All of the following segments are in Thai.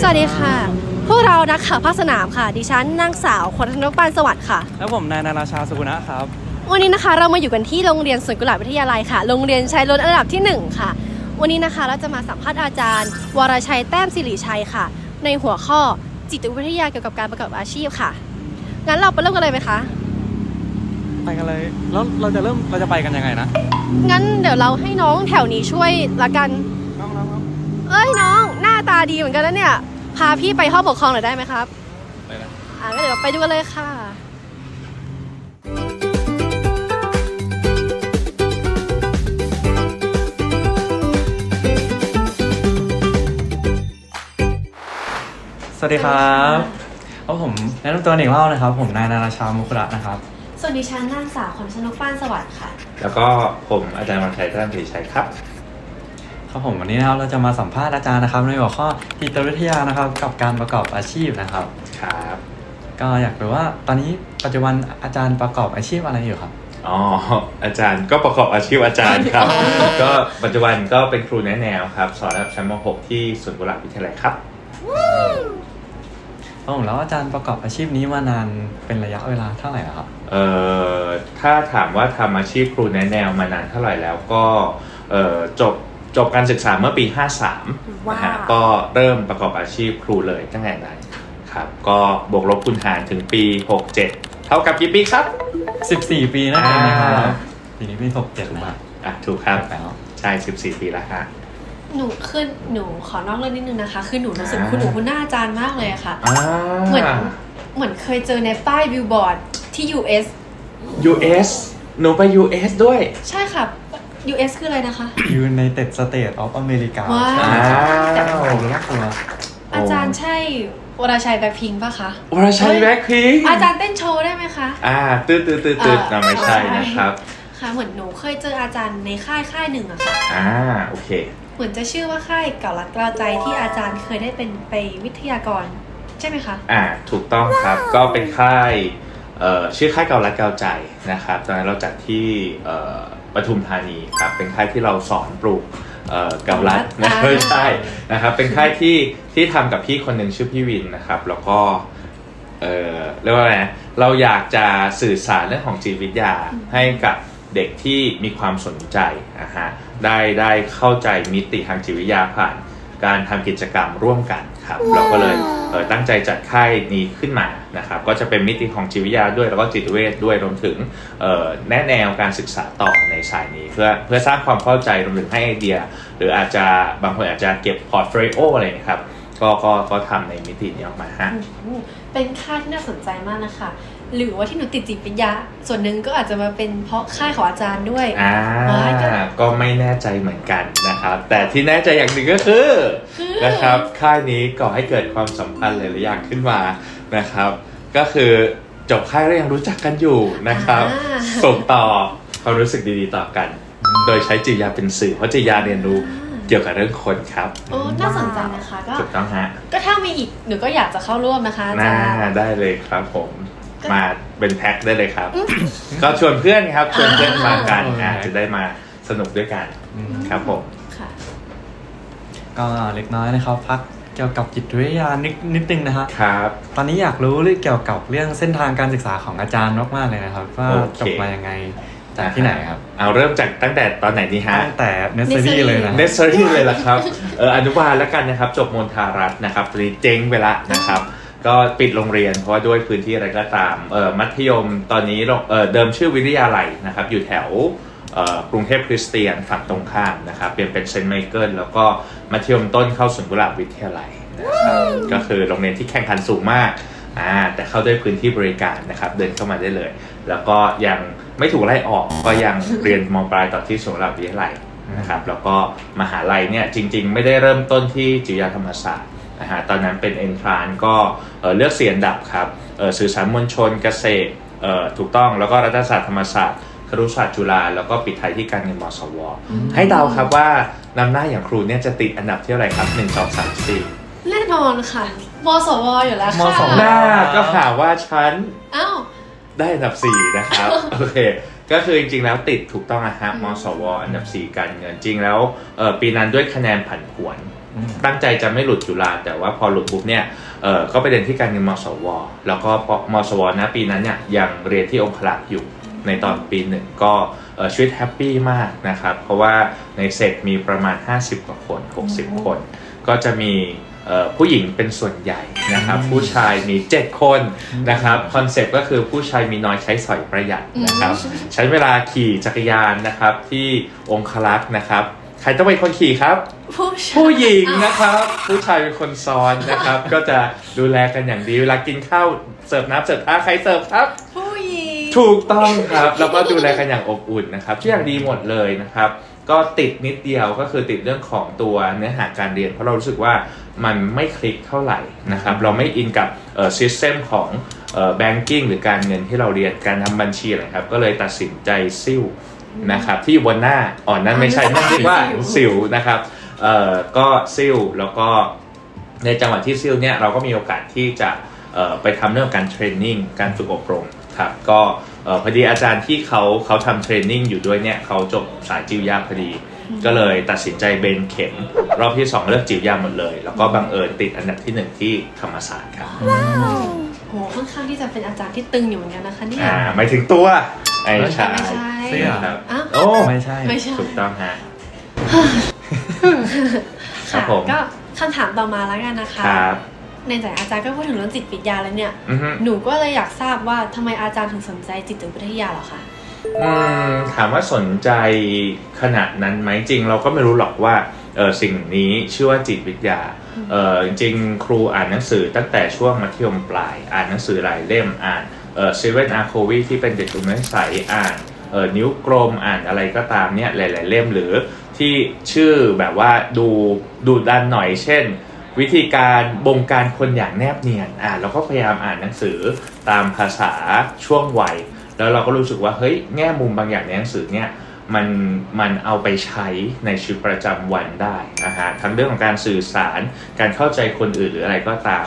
สวัสดีค่ะ พวกเรานักข่าวภาคสนามค่ะ ดิฉันนางสาวขวัญธนกปานสวัสดิ์ค่ะ แล้วผมนายนาราชาสุกุณะครับ วันนี้นะคะเรามาอยู่กันที่โรงเรียนสวนกุหลาบวิทยาลัยค่ะ โรงเรียนชัยรถอันดับที่หนึ่งค่ะ วันนี้นะคะเราจะมาสัมภาษณ์อาจารย์ วรชัยแต้มสิริชัยค่ะ ในหัวข้อจิตวิทยาเกี่ยวกับการประกอบอาชีพค่ะ งั้นเราไปเริ่มกันเลยไหมคะ ไปกันเลย แล้วเราจะเริ่มเราจะไปกันยังไงนะงั้นเดี๋ยวเราให้น้องแถวนี้ช่วยละกัน น้องน้องน้อง เอ้ยน้องหน้าตาดีเหมือนกันแล้วเนี่ย พาพี่ไปห้องปกครองหน่อยได้ไหมครับไปเลยอะงั้นเดี๋ยวเราไปดูกันเลยค่ะ สวัสดีครับเอาผมแนะนำตัวหนึ่งรอบนะครับ ผมนายนาราชามุคุระนะครับ ส่วนดิฉันนางสาวขวัญชนกป้านสวัสดิ์ค่ะ แล้วก็ผมอาจารย์วันชัยท่านผลิชัยครับ ครับผมวันนี้นะครับเราจะมาสัมภาษณ์อาจารย์นะครับ ในหัวข้อจิตวิทยานะครับ กับการประกอบอาชีพนะครับ ครับ ก็อยากรู้ว่าตอนนี้ปัจจุบันอาจารย์ประกอบอาชีพอะไรอยู่ครับอ๋ออาจารย์ก็ประกอบอาชีพอาจารย์ครับ ก็ปัจจุบันก็เป็นครูแนะแนวครับ สอนระดับชั้นม .6 ที่สวนกุหลาบวิทยาลัยครับครับผมแล้วอาจารย์ประกอบอาชีพนี้มานานเป็นระยะเวลาเท่าไหร่แล้วครับ เอ่อถ้าถามว่าทำอาชีพครูแนะแนวมานานเท่าไหร่แล้วก็เอ่อจบ จบการศึกษาเมื่อปี 53ว้าวนะฮะก็เริ่มประกอบอาชีพครูเลยตั้งแต่นั้นครับ ก็บวกลบคูณหารถึงปี 67 เท่ากับกี่ปีครับ 14 ปีนั่นเองนะครับอ่าปีนี้ปีหกเจ็ดนะอะถูกครับแล้วใช่ 14 ปีแล้วฮะหนูขึ้นหนูขอนอกเรื่องนิดนึงนะคะ คือหนูรู้สึกอ่าคุณหนูคุณหน้าอาจารย์มากเลยอะค่ะอ่าเหมือนเหมือนเคยเจอในป้ายบิลบอร์ดที่ US US หนูไป US ด้วย ใช่ค่ะ US คืออะไรนะคะ United States of America ว้าวใช่ไหมอ้าวโอ้โหแล้วตัวอาจารย์ใช่วรชัยแบ็คพิงค์ปะคะ วรชัยแบ็คพิงอาจารย์เต้นโชว์ได้ไหมคะ อ่าตืดตืดตืดตืดอ่านะไม่ใช่นะครับ ค่ะ เหมือนหนูเคยเจออาจารย์ในค่ายค่ายหนึ่งอะค่ะ อ่าโอเค เหมือนจะชื่อว่าค่ายเก่ารักกล้าวใจที่อาจารย์เคยได้เป็นไปวิทยากร ใช่ไหมคะ อ่าถูกต้องครับก็เป็นค่ายเอ่อชื่อค่ายเกาลัดเกาใจนะครับตอนนั้นเราจัดที่เอ่อ ปทุมธานีครับเป็นค่ายที่เราสอนปลูกเอ่อเกาลัดนะอ่าไม่ใช่นะครับเป็นค่ายที่ที่ทำกับพี่คนหนึ่งชื่อพี่วินนะครับ แล้วก็เอ่อเรียกว่าไงนะเราอยากจะสื่อสารเรื่องของจิตวิทยาให้กับเด็กที่มีความสนใจนะฮะได้ได้เข้าใจมิติทางจิตวิทยาผ่าน การทำกิจกรรมร่วมกันครับเราก็เลยเอ่อตั้งใจจัดค่ายนี้ขึ้นมานะครับก็จะเป็นมิติของจิตวิทยาด้วยแล้วก็จิตเวชด้วยรวมถึงเอ่อแนะแนวการศึกษาต่อในสายนี้ เพื่อเพื่อสร้างความเข้าใจรวมถึงให้ไอเดีย หรืออาจจะบางคนอาจจะเก็บพอร์ตโฟลิโออะไรอย่างเงี้ยครับก็ก็ก็ทำในมิตินี้ออกมาฮะอืมเป็นค่ายที่น่าสนใจมากนะคะ หรือว่าที่หนูติดจิตวิทยา ส่วนหนึ่งก็อาจจะมาเป็นเพราะค่ายของอาจารย์ด้วยอ่าว้ายก็ก็ไม่แน่ใจเหมือนกันนะครับ แต่ที่แน่ใจอย่างหนึ่งก็คือนะครับ ค่ายนี้ก่อให้เกิดความสัมพันธ์หลายๆอย่างขึ้นมานะครับ ก็คือจบค่ายแล้วยังรู้จักกันอยู่นะครับอ่าส่งต่อความรู้สึกดีๆต่อกัน โดยใช้จิตวิทยาเป็นสื่อเพราะจิตวิทยาเรียนรู้เกี่ยวกับเรื่องคนครับโอ้น่าสนใจนะคะก็ถูกต้องฮะก็ถ้ามีอีกหนูก็อยากจะเข้าร่วมนะคะอาน่าจารย์ได้เลยครับผมก็ มาเป็นแพ็คได้เลยครับ ก็ชวนเพื่อนครับชวนเพื่อนมากันอ่าอ่าจะได้มาสนุกด้วยกันอืมครับผมค่ะก็เล็กน้อยนะครับ พักเกี่ยวกับจิตวิทยานิดนิดนึงนะฮะครับ ตอนนี้อยากรู้เรื่องเกี่ยวกับเรื่องเส้นทางการศึกษาของอาจารย์มากๆเลยนะครับว่าโอเคจบมายังไงจากที่ไหนครับ เอาเริ่มจากตั้งแต่ตอนไหนดีฮะ ตั้งแต่เนสเซอรี่เลยนะเนสเซอรี่เลยละครับเอออนุบาลแล้วกันนะครับ จบมณฑารัฐนะครับตอนนี้เจ๊งไปละนะครับ ก็ปิดโรงเรียนเพราะว่าด้วยพื้นที่อะไรก็ตามเออมัธยมตอนนี้โรงเออเดิมชื่อวิทยาลัยนะครับ อยู่แถวเอ่อกรุงเทพคริสเตียนฝั่งตรงข้ามนะครับเปลี่ยนเป็นเซนต์ไมเคิลแล้วก็มัธยมต้นเข้าสวนกุหลาบวิทยาลัยนะครับก็คือโรงเรียนที่แข่งขันสูงมากอ่าแต่เข้าด้วยพื้นที่บริการนะครับเดินเข้ามาได้เลย แล้วก็ยังไม่ถูกไล่ออกก็ยังเรียนมปลายต่อที่สวนกุหลาบวิทยาลัยนะครับแล้วก็มหาลัยเนี่ยจริง ๆ ไม่ได้เริ่มต้นที่จิตวิทยาธรรมศาสตร์ นะฮะตอนนั้นเป็นเอนทรานก็เอ่อเลือกเสียนดับครับเอ่อสื่อสารมวลชนเกษตรเอ่อถูกต้องแล้วก็รัฐศาสตร์ธรรมศาสตร์ครุศาสตร์จุฬาแล้วก็ปิดท้ายที่การเงินมสว ให้เดาครับว่านำหน้าอย่างครูเนี่ยจะติดอันดับที่เท่าไหร่ครับ1 2 3 4แน่นอนค่ะมสวอยู่แล้วมค่ะสวหน้าก็หาว่าฉันอ้าวได้อันดับ 4 นะครับโอเคก็คือจริงๆแล้วติดถูกต้องนะฮะมสว อันดับ 4 การเงินจริงแล้วเอ่อปีนั้นด้วยคะแนนผันผวนอืม ตั้งใจจะไม่หลุดจุฬาแต่ว่าพอหลุดปุ๊บเนี่ยเออก็ไปเรียนที่การเงินมสว แล้วก็ปมสวนะปีนั้นเนี่ยยังเรียนที่องคลักษ์อยู่ในตอนปีหนึ่งก็เอ่อชีวิตแฮปปี้มากนะครับ เพราะว่าในเซกมีประมาณ 50 กว่าคน 60 คน ก็จะมีเอ่อผู้หญิงเป็นส่วนใหญ่นะครับ ผู้ชายมี 7 คนนะครับคอนเซปต์ก็คือผู้ชายมีน้อยใช้สอยประหยัดนะครับ ใช้เวลาขี่จักรยานนะครับที่องคลักษ์นะครับ ใครต้องเป็นคนขี่ครับ ผู้ชายผู้หญิงนะครับ ผู้ชายเป็นคนซ้อนนะครับ ก็จะดูแลกันอย่างดีเวลากินข้าวเสิร์ฟน้ำเสิร์ฟท่าใครเสิร์ฟครับ ผู้หญิงถูกต้องครับแล้วก็ดูแลกันอย่างอบอุ่นนะครับทุกอย่างดีหมดเลยนะครับ ก็ติดนิดเดียวก็คือติดเรื่องของตัวเนื้อหาการเรียน เพราะเรารู้สึกว่ามันไม่คลิกเท่าไหร่นะครับ เราไม่อินกับเอ่อซิสเต็มของเอ่อแบงกิ้งหรือการเงินที่เราเรียนการทำบัญชีอะไรครับ ก็เลยตัดสินใจซิ่ว นะครับที่อยู่บนหน้าอ่อนนั้นไม่ใช่นั่นเรียกว่าสิวนะครับเอ่อก็ซิ่วแล้วก็ในจังหวะที่ซิ่วเนี่ยเราก็มีโอกาสที่จะเอ่อไปทำเรื่องการเทรนนิ่งการฝึกอบรมครับก็เอ่อพอดีอาจารย์ที่เขาเขาทำเทรนนิ่งอยู่ด้วยเนี่ยเขาจบสายจิวยาพอดี ก็เลยตัดสินใจเบนเข็ม รอบที่ 2 เลือกจิวยาหมดเลย แล้วก็บังเอิญติดอันดับที่ 1 ที่ธรรมศาสตร์ครับโหค่อนข้างที่จะเป็นอาจารย์ที่ตึงอยู่เหมือนกันนะคะเนี่ยอ่าหมายถึงตัว ไอ้ชาไม่ใช่เสื้อ ครับอ้าว โอ้ไม่ใช่ ไม่ใช่ ถูกต้องฮะ ครัค่ะบผม ก็คำถามต่อมาแล้วกันนะคะ ครับ ในแต่อาจารย์ก็พูดถึงเรื่องจิตวิทยาแล้วเนี่ย อือฮึ หนูก็เลยอยากทราบว่าทำไมอาจารย์ถึงสนใจจิตวิทยาเหรอคะ อืมถามว่าสนใจขนาดนั้นไหมจริง เราก็ไม่รู้หรอกว่าเออสิ่งนี้ชื่อว่าจิตวิทยาเออจริงๆครูอ่านหนังสือตั้งแต่ช่วงมัธยมปลาย อ่านหนังสือหลายเล่มอ่าน เออเซเว่นอาร์โควีที่เป็นเด็กกลุ่มนักศึกษาอ่านเออนิ้วกลมอ่านอะไรก็ตามเนี่ยหลาย ๆ เล่มหรือที่ชื่อแบบว่าดูดูดันหน่อยเช่น วิธีการบงการคนอย่างแนบเนียนอ่านเราก็พยายามอ่านหนังสือตามภาษาช่วงวัย แล้วเราก็รู้สึกว่าเฮ้ยแง่มุมบางอย่างในหนังสือเนี่ยมันมันเอาไปใช้ในชีวิตประจำวันได้นะฮะทั้งเรื่องของการสื่อสารการเข้าใจคนอื่นหรืออะไรก็ตาม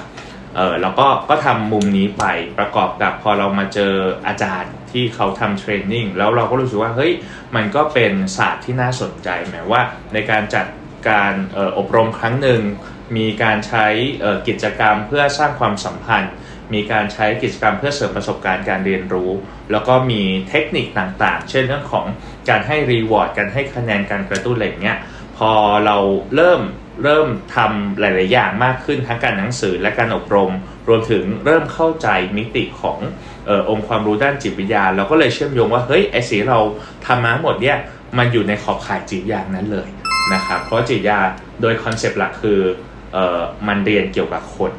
เออแล้วก็ก็ทำมุมนี้ไปประกอบกับพอเรามาเจออาจารย์ที่เขาทำเทรนนิ่งแล้วเราก็รู้สึกว่าเฮ้ยมันก็เป็นศาสตร์ที่น่าสนใจหมายว่าในการจัดการอออบรมครั้งหนึ่ง มีการใช้กิจกรรมเพื่อสร้างความสัมพันธ์ มีการใช้กิจกรรมเพื่อเสริมประสบการณ์การเรียนรู้ แล้วก็มีเทคนิคต่างๆ เช่นเรื่องของการให้รีวอร์ดการให้คะแนนการกระตุ้นอะไรเงี้ยพอเราเริ่ม เริ่มทำหลาย ๆ อย่างมากขึ้นทั้งการหนังสือและการอบรม รวมถึงเริ่มเข้าใจมิติของเออองค์ความรู้ด้านจิตวิทยา เราก็เลยเชื่อมโยงว่าเฮ้ยไอสิ่งที่เราทำมาทั้งหมดเนี่ยมันอยู่ในขอบข่ายจิตวิทยานั้นเลยนะครับเพราะจิตวิทยาโดยคอนเซปต์หลักคือเออมันเรียนเกี่ยวกับคน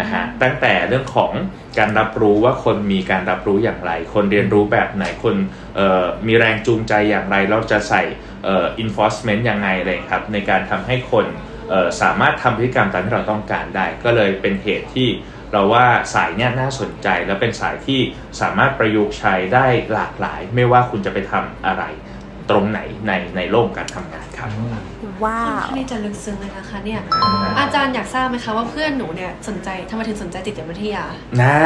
นะฮะตั้งแต่เรื่องของการรับรู้ว่าคนมีการรับรู้อย่างไร คนเรียนรู้แบบไหนคนเอ่อมีแรงจูงใจอย่างไร เราจะใส่เอ่อ enforcement ยังไงเลยครับ ในการทำให้คนเอ่อ สามารถทำพฤติกรรมตามที่เราต้องการได้ ก็เลยเป็นเหตุที่เราว่าสายเนี้ยน่าสนใจ และเป็นสายที่สามารถประยุกต์ใช้ได้หลากหลาย ไม่ว่าคุณจะไปทำอะไรตรงไหนในในโลกการทำงานครับว้าค่อนวข้างที่จะลึกซึ้งเลยนะคะเนี่ยอาจารย์อยากทราบไหมคะว่าเพื่อนหนูเนี่ยสนใจทำไมถึงสนใจจิตวิทยานะ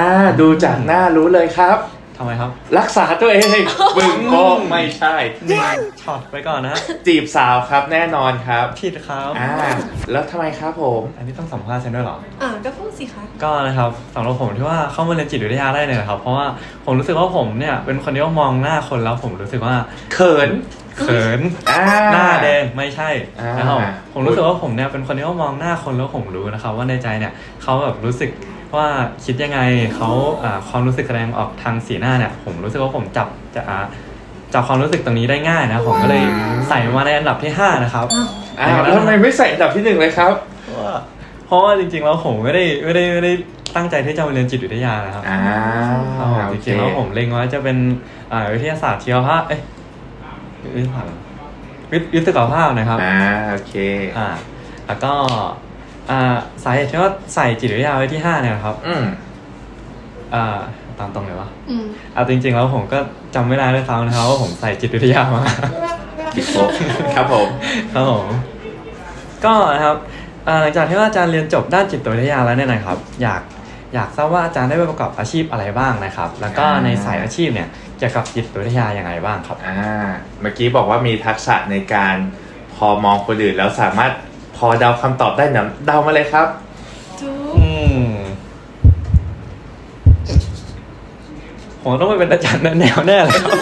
ดูจากหน้ารู้เลยครับ ทำไมครับ รักษาตัวเองบึงก็ไม่ใช่ ช็อตไปก่อนนะจีบสาวครับแน่นอนครับผิดครับอ่าแล้วทำไมครับผม อันนี้ต้องสัมภาษณ์ฉันด้วยเหรอ อ่าก็พูดสิคะ ก็นะครับสำหรับผมที่ว่าเข้ามาเรียนจิตวิทยาได้เนี่ยนะครับ เพราะว่าผมรู้สึกว่าผมเนี่ยเป็นคนที่ว่ามองหน้าคนแล้วผมรู้สึกว่าเขิน เขิน อ่า หน้าแดงไม่ใช่อ่านนะครับผมรู้สึกว่าผมเนี่ยเป็นคนที่ว่ามองหน้าคนแล้วผมรู้นะครับว่าในใจเนี่ยเขาแบบรู้สึก ว่าคิดยังไงเขาอ่าความรู้สึกแสดงออกทางสีหน้าเนี่ยผมรู้สึกว่าผมจับจะอ่าจับความรู้สึกตรงนี้ได้ง่ายนะ ผมก็เลยใส่มาในอันดับที่ห้านะครับอ้าวแล้วทำไมไม่ใส่อันดับที่หนึ่งเลยครับเพราะว่าเพราะว่าจริงๆแล้วผมไม่ได้ไม่ได้ไม่ได้ตั้งใจที่จะมาเรียนจิตวิทยานะครับอ่าครับผมจริงๆแล้วผมเล็งไว้จะเป็นอ่าวิทยาศาสตร์ชีวภาพเอ้ยวิทยาศาสตร์วิทย์วิทย์สุขภาพนะครับอ่าโอเคอ่าแล้วก็ อ่าสาเหตุที่ว่าใส่จิตวิทยาไว้ที่ห้าเนี่ยนะครับอืมอ่าตามตรงเลยวะอืมเอาจริง ๆ แล้วผมก็จำไม่ได้ด้วยซ้ำนะครับว่าผมใส่จิตวิทยามา ผิดครบครับผม ครับผมก็นะครับอ่าหลังจากที่ว่าอาจารย์เรียนจบด้านจิตวิทยาแล้วเนี่ยนะครับ อยากอยากทราบว่าอาจารย์ได้ไปประกอบอาชีพอะไรบ้างนะครับ แล้วก็ในสายอาชีพเนี่ยเกี่ยวกับจิตวิทยาอย่างไรบ้างครับ อ่า เมื่อกี้บอกว่ามีทักษะในการพอมองคนอื่นแล้วสามารถ พอเดาคำตอบได้นะเดามาเลยครับจุ๊บอืมผมต้องไปเป็นอาจารย์แนวแน่เลยครับ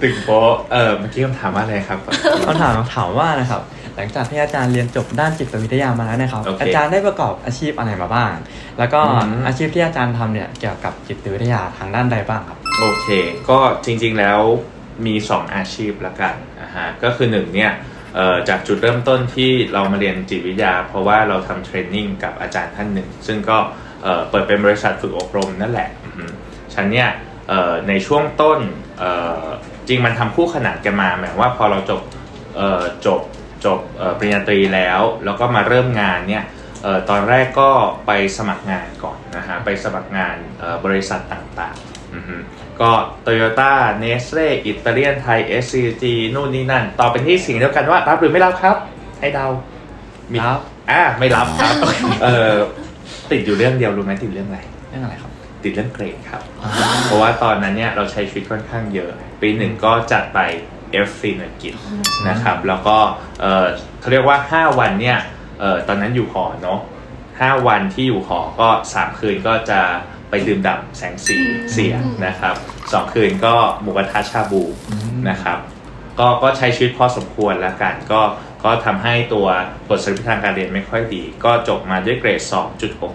ตึงโป๊ะเออเมื่อกี้คำถามว่าอะไรครับ คำถามถามว่านะครับ หลังจากที่อาจารย์เรียนจบด้านจิตวิทยามาแล้วนะครับ โอเคอาจารย์ได้ประกอบอาชีพอะไรมาบ้าง แล้วก็อืม อาชีพที่อาจารย์ทำเนี่ยเกี่ยวกับจิตวิทยาทางด้านใดบ้างครับ โอเค ก็จริงๆแล้วมีสองอาชีพละกันนะฮะก็คือหนึ่งเนี่ยเอ่อ จากจุดเริ่มต้นที่เรามาเรียนจิตวิทยา เพราะว่าเราทำเทรนนิ่งกับอาจารย์ท่านหนึ่ง ซึ่งก็เเปิดเป็นบริษัทฝึกอบรมนั่นแหละฉันเนี่ยในช่วงต้นจริงมันทำคู่ขนานกันมาหมายว่าพอเราจบจบจบปริญญาตรีแล้ว แล้วก็มาเริ่มงานเนี่ยออตอนแรกก็ไปสมัครงานก่อนนะฮะไปสมัครงานออบริษัทต่างๆ ก็ Toyota Nestle อิตาเลียนไทย SCG นู่นนี่นั่น ต่อเป็นที่สิ่งเดียวกันว่า รับหรือไม่รับครับ ให้เดามีรับอ่าไม่รับครับ เออติดอยู่เรื่องเดียวรู้ไหมติดเรื่องอะไร เรื่องอะไรครับ ติดเรื่องเกรดครับ เพราะว่าตอนนั้นเนี่ยเราใช้ชีวิตค่อนข้างเยอะ ปีหนึ่งก็จัดไป F4 หน่วยกิจนะครับ แล้วก็เออเขาเรียกว่า 5 วันเนี่ยเออตอนนั้นอยู่หอเนาะ5วันที่อยู่หอก็ 3 คืนก็จะ ไปดื่มด่ำแสงสีเสียงนะครับสองคืนก็หมูกระทะชาบูอืมนะครับก็ก็ใช้ชีวิตพอสมควรแล้วกันก็ก็ทำให้ตัวบทสรุปทางการเรียนไม่ค่อยดี ก็จบมาด้วยเกรด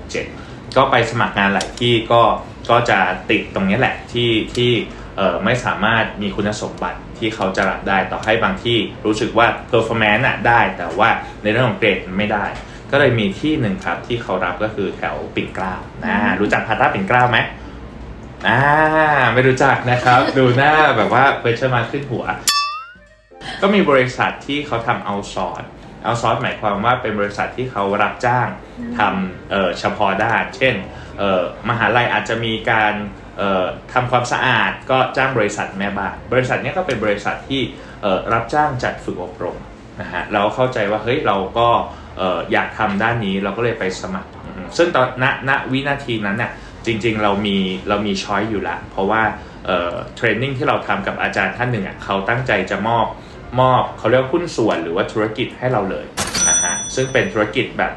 2.67 ก็ไปสมัครงานหลายที่ก็ก็จะติดตรงนี้แหละที่ที่เอ่อไม่สามารถมีคุณสมบัติที่เขาจะรับได้ต่อให้บางที่รู้สึกว่า performance น่ะได้ แต่ว่าในเรื่องของเกรดมันไม่ได้ ก็เลยมีที่หนึ่งครับที่เขารับก็คือแถวปิ่นเกล้านะรู้จักพาต้าปิ่นเกล้าไหมอ่าไม่รู้จักนะครับ ดูหน้าแบบว่าเ u e s t i o n mark ขึ้นหัว ก็มีบริษัทที่เขาทำเอาซอร์สเอาซอร์สหมายความว่าเป็นบริษัทที่เขารับจ้างทำเอ่อเฉพาะด้าน เช่นเอ่อมหาลัยอาจจะมีการเอ่อทำความสะอาดก็จ้างบริษัทแม่บ้านบริษัทเนี้ยก็เป็นบริษัทที่เอ่อรับจ้างจัดฝึกอบรมนะฮะเราเข้าใจว่าเฮ้ยเราก็เอออยากทำด้านนี้เราก็เลยไปสมัคร ซึ่งตอนณณวินาทีนั้นเนี่ยจริงๆเรามีเรามีช้อยอยู่ละ เพราะว่าเทรนนิ่งที่เราทำกับอาจารย์ท่านหนึ่งอะเขาตั้งใจจะมอบมอบเขาเรียกว่าหุ้นส่วนหรือว่าธุรกิจให้เราเลยนะฮะซึ่งเป็นธุรกิจแบบ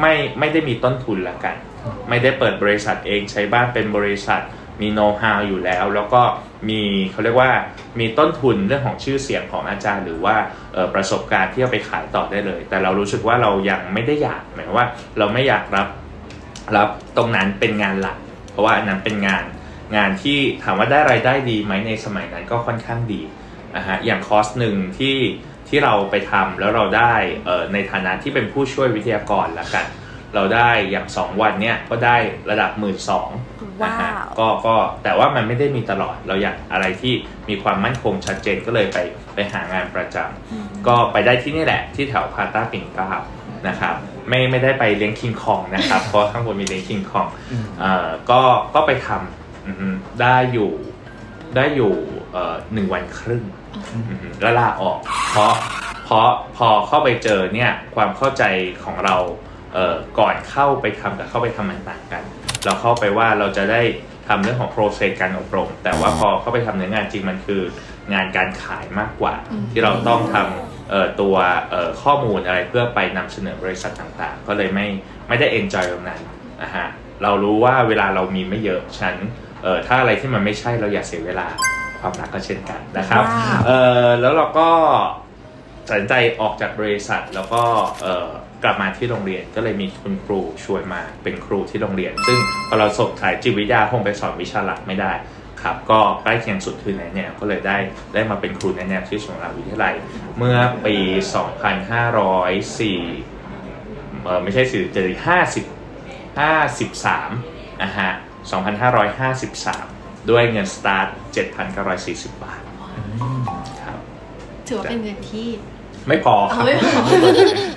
ไม่ไม่ได้มีต้นทุนละกัน ไม่ได้เปิดบริษัทเองใช้บ้านเป็นบริษัท มีโน้ตฮาวอยู่แล้ว แล้วก็มีเขาเรียกว่ามีต้นทุนเรื่องของชื่อเสียงของอาจารย์ หรือว่าประสบการณ์ที่เอาไปขายต่อได้เลย แต่เรารู้สึกว่าเรายังไม่ได้อยากหมายความว่าเราไม่อยากรับรับตรงนั้นเป็นงานหลัก เพราะว่าอันนั้นเป็นงานงานที่ถามว่าได้รายได้ดีไหมในสมัยนั้นก็ค่อนข้างดีนะฮะอย่างคอร์สหนึ่งที่ที่เราไปทำแล้วเราได้ในฐานะที่เป็นผู้ช่วยวิทยากรละกัน เราได้อย่าง 2 วันเนี่ยก็ได้ระดับ 1 2ื่นสองนะฮะว้าวก็ก็แต่ว่ามันไม่ได้มีตลอดเราอยากอะไรที่มีความมั่นคงชัดเจนก็เลยไปไปหางานประจำก็ไปได้ที่นี่แหละที่แถวพาต้าปิ่นเกล้านะครับไม่ไม่ได้ไปเลี้ยงคิงคองนะครับ เพราะข้างบนมีเลี้ยงคิงคองอืมเอ่อก็ก็ไปทำอือฮึได้อยู่ได้อยู่เอ่อหนึ่งวันครึ่งอือฮึแล้วลาออก เพราะเพราะพอเข้าไปเจอเนี่ยความเข้าใจของเราเอ่อ ก่อนเข้าไปทำกับเข้าไปทำมันต่างกัน เราเข้าไปว่าเราจะได้ทำเรื่องของโปรเซสการอบรม แต่ว่าพอเข้าไปทำเนื้องานจริงมันคืองานการขายมากกว่าอืมที่เราต้องทำเอ่อตัวเอ่อข้อมูลอะไรเพื่อไปนำเสนอบริษัทต่างๆ ก็เลยไม่ไม่ได้เอนจอยตรงนั้นนะฮะเรารู้ว่าเวลาเรามีไม่เยอะฉันเอ่อถ้าอะไรที่มันไม่ใช่เราอย่าเสียเวลาความรักก็เช่นกันนะครับว้าวเออแล้วเราก็ตัดสินใจออกจากบริษัทแล้วก็เออ กลับมาที่โรงเรียนก็เลยมีคุณครูชวนมาเป็นครูที่โรงเรียน ซึ่งพอเราสบสายจิตวิทยาคงไปสอนวิชาหลักไม่ได้ครับก็ใกล้เคียงสุดคือแนแนวก็เลยได้ได้มาเป็นครูแนแนวที่สงขลาวิทยาลัย เมื่อปี 2504เออไม่ใช่สี่เจ็ดห้าสิบห้าสิบสามนะฮะ2553 ด้วยเงินสตาร์ท 7,940 บาทครับถือว่าเป็นเงินที่ ไม่พอครับเอาไม่พอ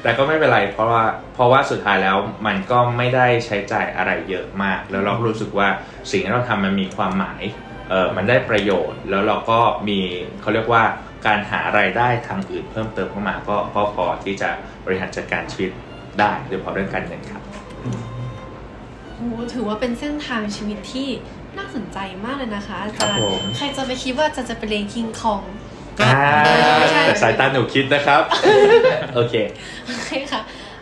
แต่ก็ไม่เป็นไรเพราะว่าเพราะว่าสุดท้ายแล้วมันก็ไม่ได้ใช้จ่ายอะไรเยอะมาก แล้วเราก็รู้สึกว่าสิ่งที่เราทำมันมีความหมายเออมันได้ประโยชน์แล้วเราก็มีเขาเรียกว่าการหารายได้ทางอื่นเพิ่มเติมเข้ามาก็ก็พอที่จะบริหารจัดการชีวิตได้โดยเฉพาะเรื่องการเงินครับ โอ้ถือว่าเป็นเส้นทางชีวิตที่น่าสนใจมากเลยนะคะอาครัจาบรย์ผม ใครจะไปคิดว่าอาจะจะไปเรียนคิงคอง อ่าไม่ใช่แต่สายตาหนูคิดนะครับ โอเคโอเคค่ะ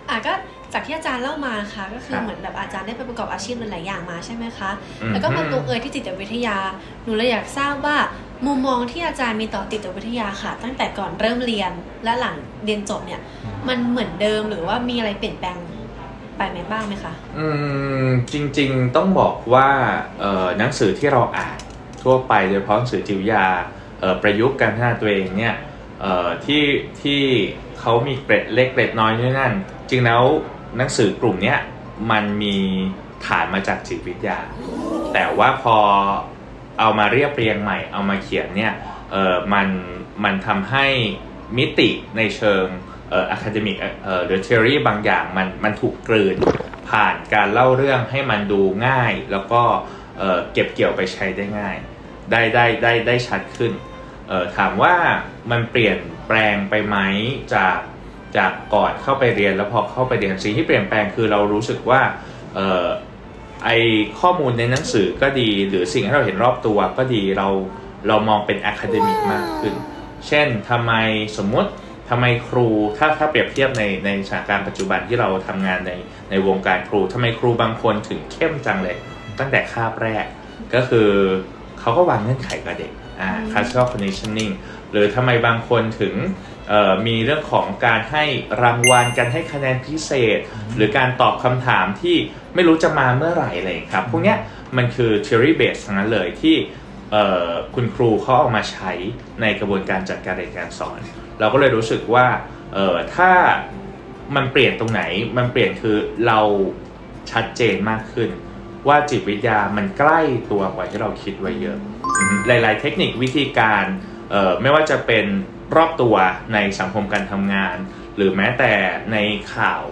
อะก็จากที่อาจารย์เล่ามานะคะก็คือครับเหมือนแบบอาจารย์ได้ไปประกอบอาชีพหลายๆอย่างมาใช่ไหมคะอืมแล้วก็มาลงเอยที่จิตวิทยาหนูเลยอยากทราบว่ามุมมองที่อาจารย์มีต่อจิตวิทยาค่ะ ตั้งแต่ก่อนเริ่มเรียนและหลังเรียนจบเนี่ย มันเหมือนเดิมหรือว่ามีอะไรเปลี่ยนแปลงไปไหมบ้างไหมคะ อืมจริงๆต้องบอกว่าเอ่อหนังสือที่เราอ่านทั่วไปโดยเฉพาะหนังสือจิตวิทยาเอ่อ ประยุกต์การพัฒนาตัวเองเนี่ยที่ที่เขามีเกร็ดเล็กเกร็ดน้อยนู่นนั่น จริงแล้วหนังสือกลุ่มเนี้ยมันมีฐานมาจากจิตวิทยา แต่ว่าพอเอามาเรียบเรียงใหม่ เอามาเขียนเนี่ยเออมันมันทำให้มิติในเชิงเอ่ออะคาเดมิกเอ่อหรือ theory บางอย่างมันมันถูกกลืนผ่านการเล่าเรื่องให้มันดูง่าย แล้วก็เอ่อเก็บเกี่ยวไปใช้ได้ง่าย ได้ได้ได้ได้ชัดขึ้นเอ่อถามว่ามันเปลี่ยนแปลงไปไหมจากจากก่อนเข้าไปเรียนแล้วพอเข้าไปเรียนสิ่งที่เปลี่ยนแปลงคือเรารู้สึกว่าเอ่อไอข้อมูลในหนังสือก็ดี หรือสิ่งที่เราเห็นรอบตัวก็ดีเราเรามองเป็นอะคาเดมิกมากขึ้น เช่นทำไมสมมติทำไมครูถ้าถ้าเปรียบเทียบในในสถานการณ์ปัจจุบันที่เราทำงานในในวงการครูทำไมครูบางคนถึงเข้มจังเลย ตั้งแต่คาบแรกก็คือ เขาก็วางเงื่อนไขกับเด็กอ่าอืม classical conditioning หรือทำไมบางคนถึงเอ่อมีเรื่องของการให้รางวัลการให้คะแนนพิเศษ หรือการตอบคำถามที่ไม่รู้จะมาเมื่อไหร่อะไรอย่างเลยครับ พวกเนี้ยมันคือ theory base ทั้งนั้นเลยที่เอ่อคุณครูเขาเอามาใช้ในกระบวนการจัดการเรียนการสอน เราก็เลยรู้สึกว่าเอ่อถ้ามันเปลี่ยนตรงไหนมันเปลี่ยนคือเราชัดเจนมากขึ้น ว่าจิตวิทยามันใกล้ตัวกว่าที่เราคิดไว้เยอะอือฮึหลาย ๆ เทคนิควิธีการเอ่อไม่ว่าจะเป็นรอบตัวในสังคมการทำงาน หรือแม้แต่ในข่าว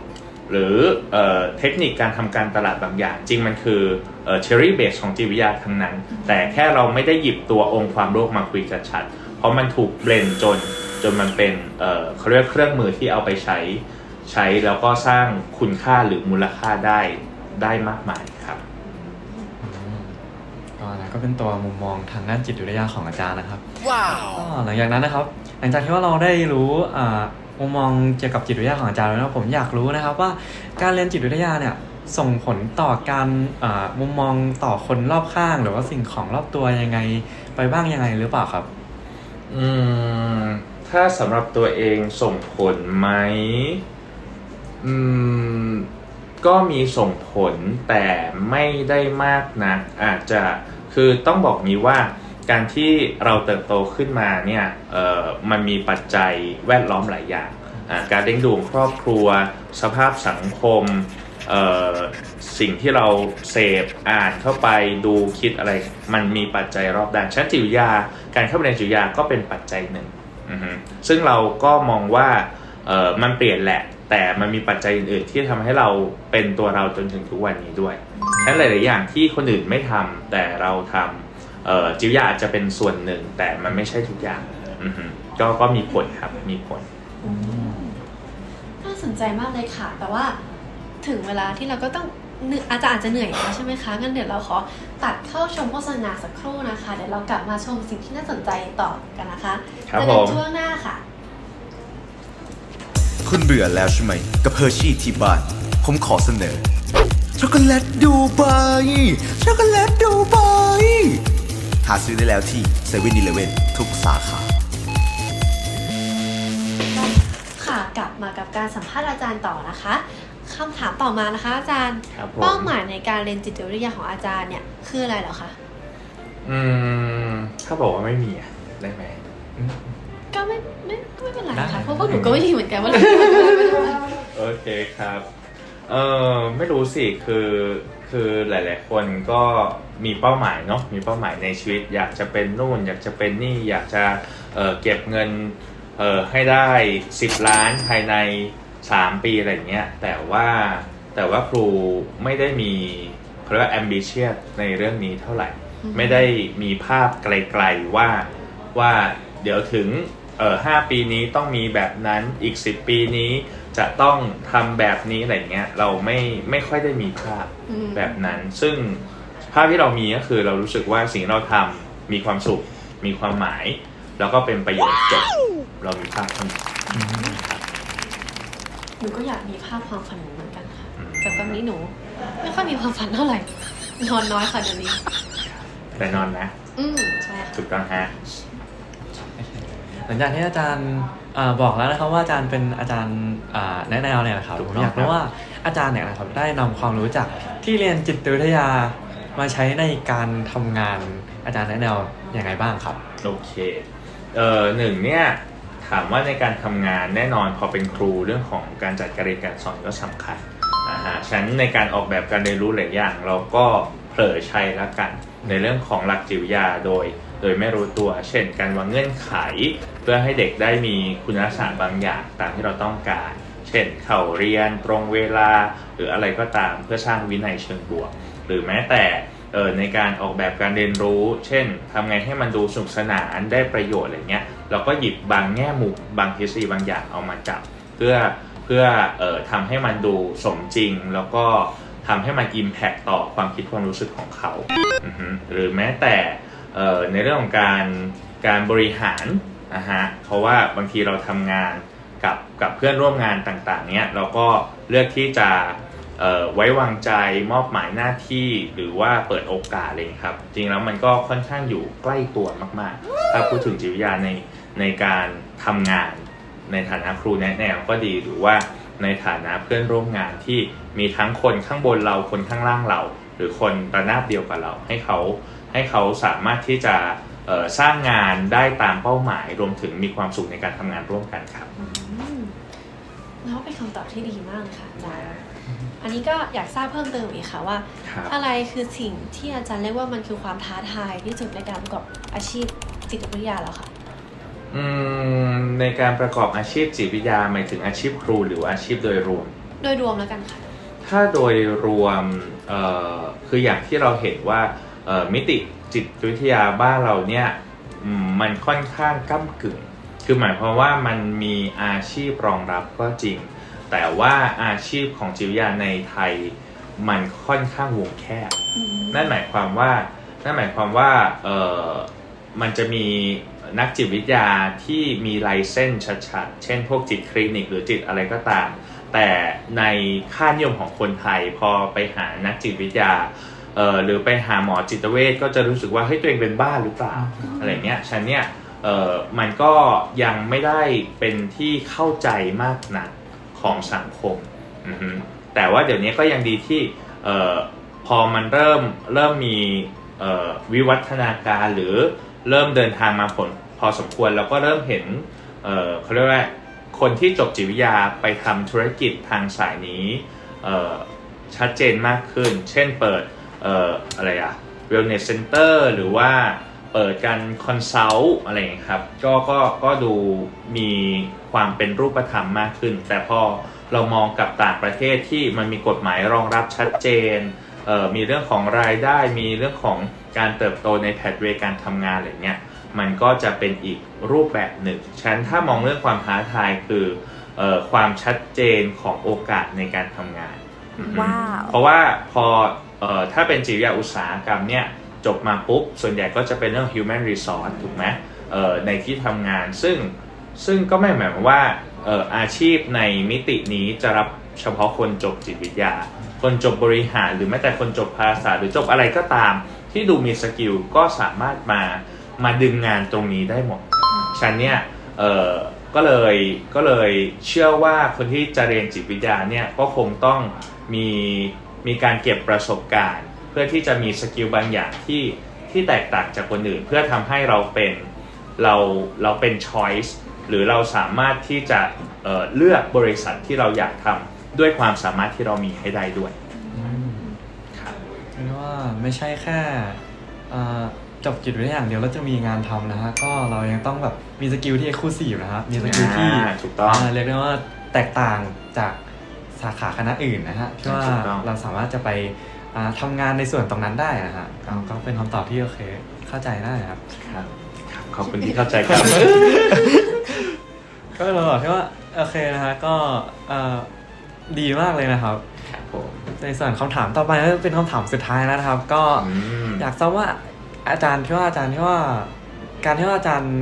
หรือเอ่อเทคนิคการทำการตลาดบางอย่าง จริงมันคือเอ่อ theory base ของจิตวิทยาทั้งนั้น แต่แค่เราไม่ได้หยิบตัวองค์ความรู้มาคุยกันชัดเพราะมันถูกเบลนจนจนมันเป็นเอ่อเขาเรียกเครื่องมือที่เอาไปใช้ใช้แล้วก็สร้างคุณค่าหรือมูลค่าได้ได้มากมายครับก็ นะก็เป็นตัวมุมมองทางด้านจิตวิทยาของอาจารย์นะครับว้าวหลังจากนั้นนะครับ หลังจากที่ว่าเราได้รู้อ่ามุมมองเกี่ยวกับจิตวิทยาของอาจารย์แล้วนะผมอยากรู้นะครับว่าการเรียนจิตวิทยาเนี่ยส่งผลต่อการอ่ามุมมองต่อคนรอบข้าง หรือว่าสิ่งของรอบตัวยังไง ไปบ้างยังไงหรือเปล่าครับ อืม ถ้าสำหรับตัวเองส่งผลไหมอืมก็มีส่งผลแต่ไม่ได้มากนักอาจจะ คือต้องบอกงี้ว่าการที่เราเติบโตขึ้นมาเนี่ยมันมีปัจจัยแวดล้อมหลายอย่าง การเลี้ยงดูครอบครัว สภาพสังคมสิ่งที่เราเสพอ่านเข้าไปดูคิดอะไร มันมีปัจจัยรอบด้านชั้นจิตวิทยา การเข้าไปในจิตวิทยาก็เป็นปัจจัยหนึ่ง ซึ่งเราก็มองว่ามันเปลี่ยนแหละ แต่มันมีปัจจัยอื่น ๆ ที่ทำให้เราเป็นตัวเราจนถึงทุกวันนี้ด้วยฉะนั้นหลาย ๆ อย่างที่คนอื่นไม่ทำแต่เราทำเอ่อจิตวิทยาอาจจะเป็นส่วนหนึ่ง แต่มันไม่ใช่ทุกอย่างอือฮึก็ก็มีผลครับมีผลน่าสนใจมากเลยค่ะ แต่ว่าถึงเวลาที่เราก็ต้องเหนื่อยอาจจะอาจจะเหนื่อยแล้วใช่ไหมคะ งั้นเดี๋ยวเราขอตัดเข้าชมโฆษณาสักครู่นะคะ เดี๋ยวเรากลับมาชมสิ่งที่น่าสนใจต่อกันนะคะครับเจอกันผมช่วงหน้าค่ะ คุณเบื่อแล้วใช่ไหม กับเฮอร์ชี่ที่บ้าน ผมขอเสนอ ช็อกโกแลตดูไบช็อกโกแลตดูไบหาซื้อได้แล้วที่เซเว่นอีเลเว่นทุกสาขาค่ะกลับมากับการสัมภาษณ์อาจารย์ต่อนะคะคำถามต่อมานะคะ อาจารย์ครับผม เป้าหมายในการเรียนจิตวิทยาของอาจารย์เนี่ยคืออะไรเหรอคะ อืม ถ้าบอกว่าไม่มีอะได้ไหม ก็ไม่ไม่ก็ไม่เป็นไรได้ค่ะ เพราะพวกหนูก็ไม่รู้เหมือนกันว่าเราจะทำอะไรโอเคครับ เออไม่รู้สิคือคือหลาย ๆ คนก็มีเป้าหมายเนาะมีเป้าหมายในชีวิต อยากจะเป็นนู่น อยากจะเป็นนี่อยากจะเออเก็บเงินเออให้ได้ 10 ล้านภายใน 3 ปีอะไรอย่างเงี้ยแต่ว่าแต่ว่าครูไม่ได้มีเขาเรียกว่า ambitious ในเรื่องนี้เท่าไหร่ ไม่ได้มีภาพไกล ๆ ว่าว่าเดี๋ยวถึง เอ่อห้าปีนี้ต้องมีแบบนั้นอีก10ปีนี้จะต้องทำแบบนี้อะไรเงี้ยเราไม่ไม่ค่อยได้มีภาพอืมแบบนั้น ซึ่งภาพที่เรามีก็คือเรารู้สึกว่าสิ่งที่เราทำมีความสุข มีความหมาย แล้วก็เป็นประโยคจบเรามีภาพเท่านี้หนูก็อยากมีภาพความฝันเหมือนกันค่ะ อืมแต่ตอนนี้หนู ไม่ค่อยมีความฝันเท่าไหร่ นอนน้อยค่ะเดี๋ยวนี้ แต่นอนนะ อืมใช่ค่ะ ถูกต้องฮะ หลังจากที่อาจารย์อ่าบอกแล้วนะครับว่าอาจารย์เป็นอาจารย์อ่าแนะแนวเนี่ยนะครับถูกผมต้องอยากรู้ครับว่าอาจารย์เนี่ยนะครับได้นำความรู้จากที่เรียนจิตวิทยามาใช้ในการทำงานอาจารย์แนะแนวยังไงบ้างครับโอเคเอ่อหนึ่งเนี่ยถามว่าในการทำงานแน่นอนพอเป็นครูเรื่องของการจัดการเรียนการสอนก็สำคัญนะฮะฉะนั้นในการออกแบบการเรียนรู้หลายอย่าง เราก็เผลอใช้แล้วกันในเรื่องของหลักจิตวิทยาโดย โดยไม่รู้ตัว เช่น การวางเงื่อนไข เพื่อให้เด็กได้มีคุณลักษณะบางอย่างตามที่เราต้องการ เช่น เข้าเรียนตรงเวลา หรืออะไรก็ตามเพื่อสร้างวินัยเชิงบวก หรือแม้แต่ในการออกแบบการเรียนรู้ เช่นทำไงให้มันดูสนุกสนานได้ประโยชน์อะไรเงี้ย เราก็หยิบบางแง่มุมบางทฤษฎีบางอย่างเอามาจับ เพื่อเพื่อออทำให้มันดูสมจริง แล้วก็ทำให้มัน Impact ต่อความคิดความรู้สึกของเขา หรือแม้แต่ในเรื่องของการการบริหาร นะฮะเพราะว่าบางทีเราทำงานกับกับเพื่อนร่วมงานต่างๆเนี้ยเราก็เลือกที่จะไว้วางใจมอบหมายหน้าที่หรือว่าเปิดโอกาสอะไรอย่างเลยครับ จริงแล้วมันก็ค่อนข้างอยู่ใกล้ตัวมากๆ ถ้าพูดถึงจิตวิทยาในในการทำงาน ในฐานะครูแนะแนวก็ดีหรือว่าในฐานะเพื่อนร่วมงานที่มีทั้งคนข้างบนเราคนข้างล่างเรา หรือคนระนาบเดียวกับเราให้เขาให้เขาสามารถที่จะ สร้างงานได้ตามเป้าหมายรวมถึงมีความสุขในการทำงานร่วมกันครับ อืมแล้วเป็นคำตอบที่ดีมากเลยค่ะอาจารย์ อันนี้ก็อยากทราบเพิ่มเติมอีกค่ะว่า ครับ อะไรคือสิ่งที่อาจารย์เรียกว่ามันคือความท้าทายที่สุดในการประกอบอาชีพจิตวิทยาแล้วค่ะ อืมในการประกอบอาชีพจิตวิทยาหมายถึงอาชีพครูหรือว่าอาชีพโดยรวม โดยรวมแล้วกันค่ะ ถ้าโดยรวมเอ่อคืออย่างที่เราเห็นว่าเอ่อมิติ จิตวิทยาบ้านเราเนี่ยอืมมันค่อนข้างก้ากึ่ง คือหมายความว่ามันมีอาชีพรองรับก็จริง แต่ว่าอาชีพของจิตวิทยาในไทยมันค่อนข้างวงแคบ นั่นหมายความว่า นั่นหมายความว่า เออมันจะมีนักจิตวิทยาที่มีไลเซนส์ชัดๆ เช่นพวกจิตคลินิกหรือจิตอะไรก็ตาม แต่ในค่านิยมของคนไทยพอไปหานักจิตวิทยา เอ่อหรือไปหาหมอจิตเวชก็จะรู้สึกว่าเฮ้ยตัวเองเป็นบ้าหรือเปล่าอะไรเงี้ยฉันเนี่ยเอ่อมันก็ยังไม่ได้เป็นที่เข้าใจมากนักของสังคมอือฮึแต่ว่าเดี๋ยวนี้ก็ยังดีที่เอ่อพอมันเริ่มเริ่มมีเอ่อวิวัฒนาการหรือเริ่มเดินทางมาผลพอสมควรแล้วก็เริ่มเห็นเอ่อเขาเรียกว่าคนที่จบจิตวิทยาไปทำธุรกิจทางสายนี้เอ่อชัดเจนมากขึ้น เช่นเปิด เอ่ออะไรอะ wellness center หรือว่าเปิดการคอนซัลท์อะไรอย่างเงี้ยครับก็ก็ก็ดูมีความเป็นรูปธรรมมากขึ้น แต่พอเรามองกับต่างประเทศที่มันมีกฎหมายรองรับชัดเจนเอ่อมีเรื่องของรายได้มีเรื่องของการเติบโตในแพทเวย์การทำงานอะไรเงี้ยมันก็จะเป็นอีกรูปแบบหนึ่งฉะนันถ้ามองเรื่องความท้าทายคือเออความชัดเจนของโอกาสในการทำงานอือฮึว้าวเพราะว่าพอ เออถ้าเป็นจิตวิทยาอุตสาหกรรมเนี่ยจบมาปุ๊บ ส่วนใหญ่ก็จะเป็นเรื่อง human resource ถูกไหมเออในที่ทำงานซึ่งซึ่งก็ไม่หมายความว่าเอออาชีพในมิตินี้จะรับเฉพาะคนจบจิตวิทยา คนจบบริหารหรือแม้แต่คนจบภาษาหรือจบอะไรก็ตาม ที่ดูมีสกิลก็สามารถมามาดึงงานตรงนี้ได้หมดฉันเนี่ยเออก็เลยก็เลยเชื่อว่าคนที่จะเรียนจิตวิทยาเนี่ยก็คงต้องมี มีการเก็บประสบการณ์ เพื่อที่จะมีสกิลบางอย่างที่ที่แตกต่างจากคนอื่น เพื่อทำให้เราเป็นเราเราเป็น choice หรือเราสามารถที่จะเอ่อเลือกบริษัทที่เราอยากทำด้วยความสามารถที่เรามีให้ได้ด้วยครับเรียกว่าไม่ใช่แค่อ่าจบจิตวิทยาอย่างเดียวแล้วจะมีงานทำนะฮะก็เรายังต้องแบบมีสกิลที่ exclusive นะฮะมีสกิลที่อ่าถูกต้องาเรียกได้ว่าแตกต่างจาก สาขาคณะอื่นนะฮะที่ว่าถูกต้อง เราสามารถจะไปอ่าทำงานในส่วนตรงนั้นได้นะฮะก็ก็เป็นคำตอบที่โอเค เข้าใจได้ครับ ครับครับขอบคุณที่เข้าใจครับ ก็เราบอกที่ว่าโอเคนะฮะก็เอ่อดีมากเลยนะครับ ครับผมในส่วนคำถามต่อไปก็เป็นคำถามสุดท้ายแล้วนะครับ ก็อืมอยากทราบว่าอาจารย์ที่ว่าอาจารย์ที่ว่า การที่ว่าอาจารย์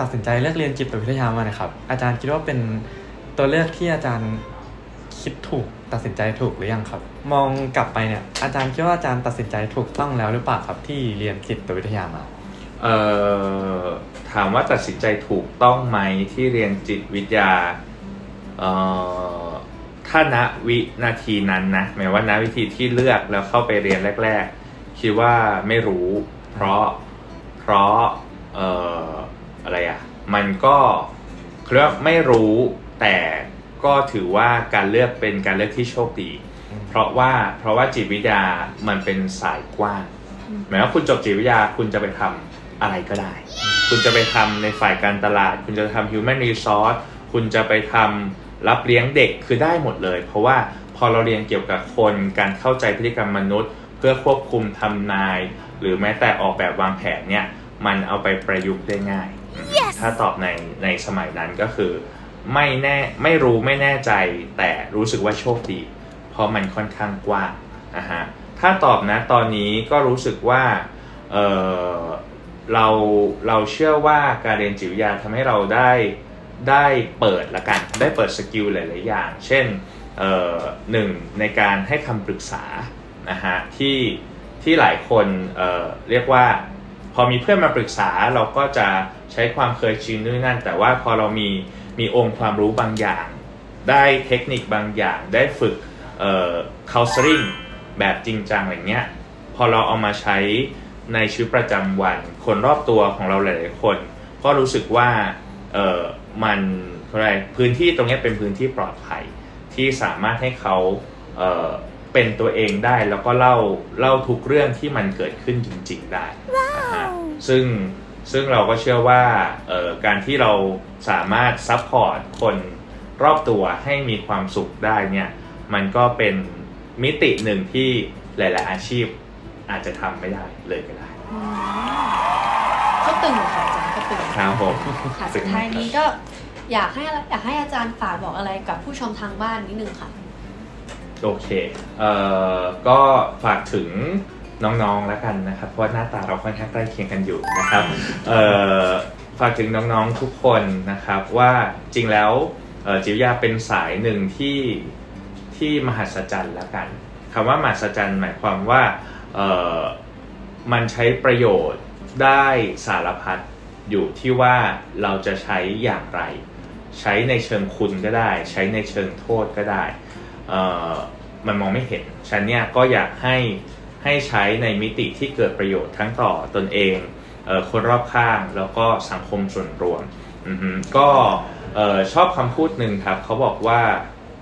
ตัดสินใจเลือกเรียนจิตวิทยามานะครับ อาจารย์คิดว่าเป็นตัวเลือกที่อาจารย์ คิดถูกตัดสินใจถูกหรือยังครับ มองกลับไปเนี่ยอาจารย์คิดว่าอาจารย์ตัดสินใจถูกต้องแล้วหรือเปล่าครับที่เรียนจิตวิทยามาเอ่อถามว่าตัดสินใจถูกต้องไหมที่เรียนจิตวิทยาเอ่อถ้าณวินาทีนั้นนะหมายว่าณวิธีที่เลือกแล้วเข้าไปเรียนแรก ๆ คิดว่าไม่รู้ เพราะเพราะเอ่ออะไรอะ่ะมันก็เรียกว่าไม่รู้แต่ ก็ถือว่าการเลือกเป็นการเลือกที่โชคดีอืมเพราะว่าเพราะว่าจิตวิทยามันเป็นสายกว้างหมายว่าคุณจบจิตวิทยาคุณจะไปทำอะไรก็ได้ คุณจะไปทำในฝ่ายการตลาด คุณจะทำ human resource คุณจะไปทำรับเลี้ยงเด็กคือได้หมดเลย เพราะว่าพอเราเรียนเกี่ยวกับคนการเข้าใจพฤติกรรมมนุษย์ เพื่อควบคุมทำนาย หรือแม้แต่ออกแบบวางแผนเนี่ยมันเอาไปประยุกต์ได้ง่ายถ้าตอบในในสมัยนั้นก็คือ ไม่แน่ไม่รู้ไม่แน่ใจ แต่รู้สึกว่าโชคดี เพราะมันค่อนข้างกว้างนะฮะถ้าตอบนะตอนนี้ก็รู้สึกว่าเออเราเราเชื่อว่าการเรียนจิตวิทยาทำให้เราได้ได้เปิดละกัน ได้เปิดสกิลหลาย ๆ อย่าง เช่นเอ่อหนึ่งในการให้คำปรึกษานะฮะที่ที่หลายคนเอ่อเรียกว่า พอมีเพื่อนมาปรึกษาเราก็จะใช้ความเคยชินด้วยนั่น แต่ว่าพอเรามี มีองค์ความรู้บางอย่าง ได้เทคนิคบางอย่าง ได้ฝึกเอ่อ counseling แบบจริงจังอะไรเงี้ยพอเราเอามาใช้ในชีวิตประจำวัน คนรอบตัวของเราหลายๆคน ก็รู้สึกว่าเออมันอะไรพื้นที่ตรงเนี้ยเป็นพื้นที่ปลอดภัย ที่สามารถให้เขาเออเป็นตัวเองได้แล้วก็เล่าเล่าทุกเรื่องที่มันเกิดขึ้นจริง ๆ ได้นะฮะซึ่ง ซึ่งเราก็เชื่อว่าเอ่อการที่เราสามารถซัพพอร์ตคนรอบตัวให้มีความสุขได้เนี่ยมันก็เป็นมิติหนึ่งที่หลาย ๆ อาชีพอาจจะทำไม่ได้เลยก็ได้เขาตึงค่ะอาจารย์เขาตึงครับผมค่ะสุดท้ายนี้ก็อยากให้อยากให้อาจารย์ฝากบอกอะไรกับผู้ชมทางบ้านนิดนึงค่ะ โอเคเอ่อก็ฝากถึง น้องๆแล้วกันนะครับ เพราะว่าหน้าตาเราค่อนข้างใกล้เคียงกันอยู่นะครับเอ่อฝากถึงน้องๆทุกคนนะครับว่าจริงแล้วจิวยาเป็นสายหนึ่งที่ที่มหัศจรรย์แล้วกันคำว่ามหัศจรรย์หมายความว่าเออมันใช้ประโยชน์ได้สารพัดอยู่ที่ว่าเราจะใช้อย่างไร ใช้ในเชิงคุณก็ได้ ใช้ในเชิงโทษก็ได้เออมันมองไม่เห็นฉันเนี่ยก็อยากให้ ให้ใช้ในมิติที่เกิดประโยชน์ทั้งต่อตนเองเออคนรอบข้างแล้วก็สังคมส่วนรวมก็เออชอบคำพูดหนึ่งครับ เขาบอกว่า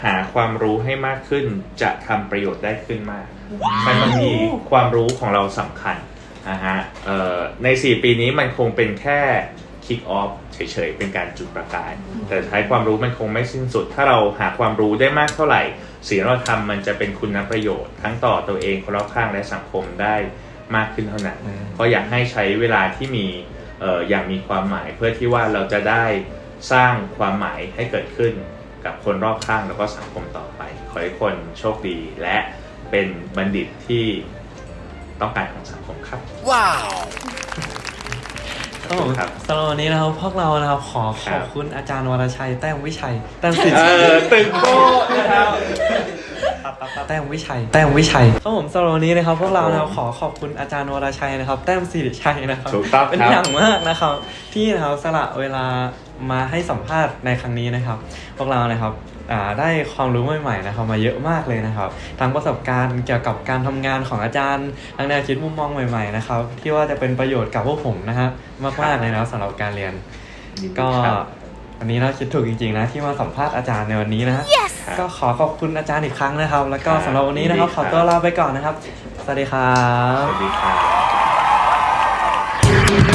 หาความรู้ให้มากขึ้นจะทำประโยชน์ได้ขึ้นมากใช่บางทีความรู้ของเราสำคัญนะฮะใน 4 ปีนี้มันคงเป็นแค่ kick off เฉยๆ เป็นการจุดประกาย แต่ใช้ความรู้มันคงไม่สิ้นสุด ถ้าเราหาความรู้ได้มากเท่าไหร่ สิ่งที่เราทำมันจะเป็นคุณประโยชน์ ทั้งต่อตัวเองคนรอบข้างและสังคมได้มากขึ้นเท่านั้นอืมก็อยากให้ใช้เวลาที่มีเอ่ออย่างมีความหมายเพื่อที่ว่าเราจะได้สร้างความหมายให้เกิดขึ้นกับคนรอบข้างแล้วก็สังคมต่อไป ขอให้คนโชคดีและเป็นบัณฑิตที่ต้องการของสังคมครับ ว้าวครับผมครับสำหรับวันนี้นะครับพวกเรานะครับขอคขรับอบคุณอาจารย์วรชัยแต้มวิชัยแต้มสิทเอธิ์อตึงโก้นะครับ แต้มวิชัย แต้มวิชัยครับผมสำหรับวันนี้นะครับ พวกเรานะครับขอขอบคุณอาจารย์วรชัยนะครับ แต้มสิริชัยนะครับ ถูกต้องเป็นครับอย่างมากนะครับ ที่นะครับสละเวลามาให้สัมภาษณ์ในครั้งนี้นะครับ พวกเรานะครับอ่าได้ความรู้ใหม่ๆนะครับ มาเยอะมากเลยนะครับ ทั้งประสบการณ์เกี่ยวกับการทำงานของอาจารย์ทั้งแนวคิดมุมมองใหม่ๆนะครับ ที่ว่าจะเป็นประโยชน์กับพวกผมนะฮะมากๆเลยนะครับสำหรับการเรียน ก็ครับ วันนี้เราคิดถูกจริงๆนะที่มาสัมภาษณ์อาจารย์ในวันนี้นะฮะก็ขอขอบคุณอาจารย์อีกครั้งนะครับ แล้วก็ครับสำหรับวันนี้นะครับยินดีขอครับตัวลาไปก่อนนะครับ สวัสดีครับ สวัสดีครับ